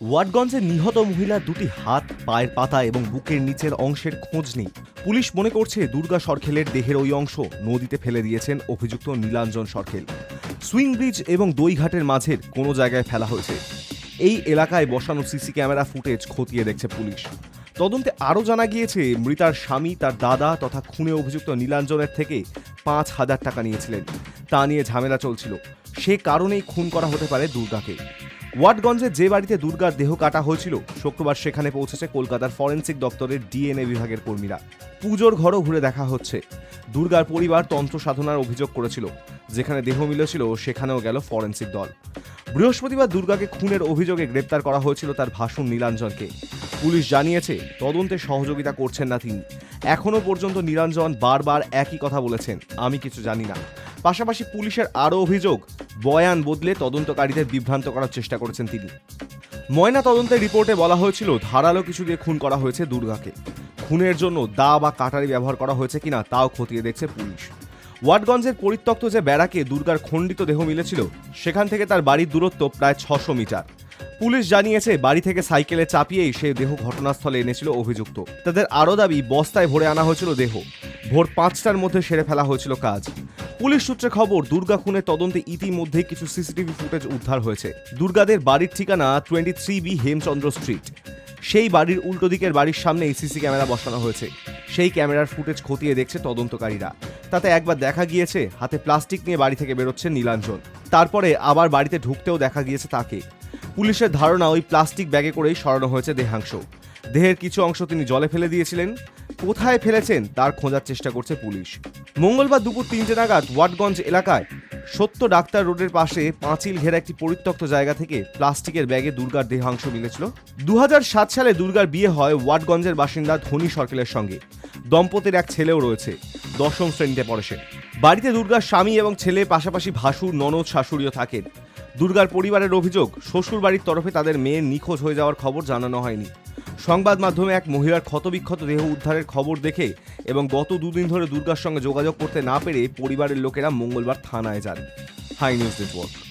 ওয়াটগঞ্জে নিহত মহিলার দুটি হাত, পায়ের পাতা এবং বুকের নিচের অংশের খোঁজ নেই পুলিশ মনে করছে দুর্গা সরখেলের দেহের ওই অংশ নদীতে ফেলে দিয়েছেন অভিযুক্ত নীলাঞ্জন সরখেল। সুইং ব্রিজ এবং দইঘাটের মাঝের কোনো জায়গায় ফেলা হয়েছে। এই এলাকায় বসানো সিসি ক্যামেরা ফুটেজ খতিয়ে দেখছে পুলিশ। তদন্তে আরও জানা গিয়েছে, মৃতার স্বামী, তার দাদা তথা খুনে অভিযুক্ত নীলাঞ্জনের থেকে পাঁচ হাজার টাকা নিয়েছিলেন। তা নিয়ে ঝামেলা চলছিল। সে কারণেই খুন করা হতে পারে দুর্গাকে। ওয়াটগঞ্জে যে বাড়িতে দুর্গার দেহ কাটা হয়েছিল, শুক্রবার সেখানে পৌঁছেছে কলকাতার ফরেন্সিক দপ্তরের ডিএনএ বিভাগের কর্মীরা। পুজোর ঘরও ঘুরে দেখা হচ্ছে। দুর্গার পরিবার তন্ত্র সাধনার অভিযোগ করেছিল। যেখানে দেহ মিলেছিল, সেখানেও গেল ফরেন্সিক দল। বৃহস্পতিবার দুর্গাকে খুনের অভিযোগে গ্রেপ্তার করা হয়েছিল তার ভাসুন নীলাঞ্জনকে। পুলিশ জানিয়েছে, তদন্তে সহযোগিতা করছেন না তিনি। এখনও পর্যন্ত নীলাঞ্জন বারবার একই কথা বলেছেন। আমি কিছু জানি না। পাশাপাশি পুলিশের আরও অভিযোগ, বয়ান বদলে তদন্তকারীদের বিভ্রান্ত করার চেষ্টা করেছেন তিনি। ময়না তদন্তের রিপোর্টে বলা হয়েছিল, ধারালো কিছু দিয়ে খুন করা হয়েছে দুর্গাকে। খুনের জন্য দা বা কাটারি ব্যবহার করা হয়েছে কিনা তাও খতিয়ে দেখছে পুলিশ। ওয়াটগঞ্জের পরিত্যক্ত যে ব্যারাকে দুর্গার খণ্ডিত দেহ মিলেছিল, সেখান থেকে তার বাড়ির দূরত্ব প্রায় ছশো মিটার। পুলিশ জানিয়েছে, বাড়ি থেকে সাইকেলে চাপিয়েই সে দেহ ঘটনাস্থলে এনেছিল অভিযুক্ত। তাদের আরও দাবি, বস্তায় ভরে আনা হয়েছিল দেহ। ভোর পাঁচটার মধ্যে সেরে ফেলা হয়েছিল কাজ। পুলিশ সূত্রে খবর, দুর্গা খুনের তদন্তে ইতিমধ্যেই কিছু সিসিটিভি ফুটেজ উদ্ধার হয়েছে। দুর্গাদের বাড়ির ঠিকানা twenty three B Hemchandra street. সেই বাড়ির উল্টো দিকের বাড়ির সামনেই সিসি ক্যামেরা বসানো হয়েছে। সেই ক্যামেরার ফুটেজ খতিয়ে দেখছে তদন্তকারীরা। তাতে একবার দেখা গিয়েছে, হাতে প্লাস্টিক নিয়ে বাড়ি থেকে বেরোচ্ছে নীলাঞ্জন। তারপরে আবার বাড়িতে ঢুকতেও দেখা গিয়েছে তাকে। পুলিশের ধারণা ওই প্লাস্টিক ব্যাগে করেই সরানো হয়েছে দেহাংশ। দেহের কিছু অংশ তিনি জলে ফেলে দিয়েছিলেন। কোথায় ফেলেছেন তার খোঁজার চেষ্টা করছে পুলিশ। মঙ্গলবার দুপুর তিনটে নাগাদ ওয়াটগঞ্জ এলাকায় সত্য ডাক্তার রোডের পাশে পাঁচিল ঘেরা একটি পরিত্যক্ত জায়গা থেকে প্লাস্টিকের ব্যাগে দুর্গার দেহাংশ মিলেছিল। দু হাজার সাত সালে দুর্গার বিয়ে হয় ওয়াটগঞ্জের বাসিন্দা ধনী সরকেলের সঙ্গে। দম্পতির এক ছেলেও রয়েছে। দশম শ্রেণীতে পড়ে সে। বাড়িতে দুর্গার স্বামী এবং ছেলে, পাশাপাশি ভাসুর, ননদ, শাশুড়িও থাকেন। দুর্গার পরিবারের অভিযোগ শ্বশুর বাড়ির তরফে তাদের মেয়ের নিখোঁজ হয়ে যাওয়ার খবর জানানো হয়নি। সংবাদ মাধ্যমে এক মহিলার ক্ষতবিক্ষত দেহ উদ্ধারের খবর দেখে এবং গত দুদিন ধরে দুর্গার সঙ্গে যোগাযোগ করতে না পেরে পরিবারের লোকেরা মঙ্গলবার থানায় যান। High news network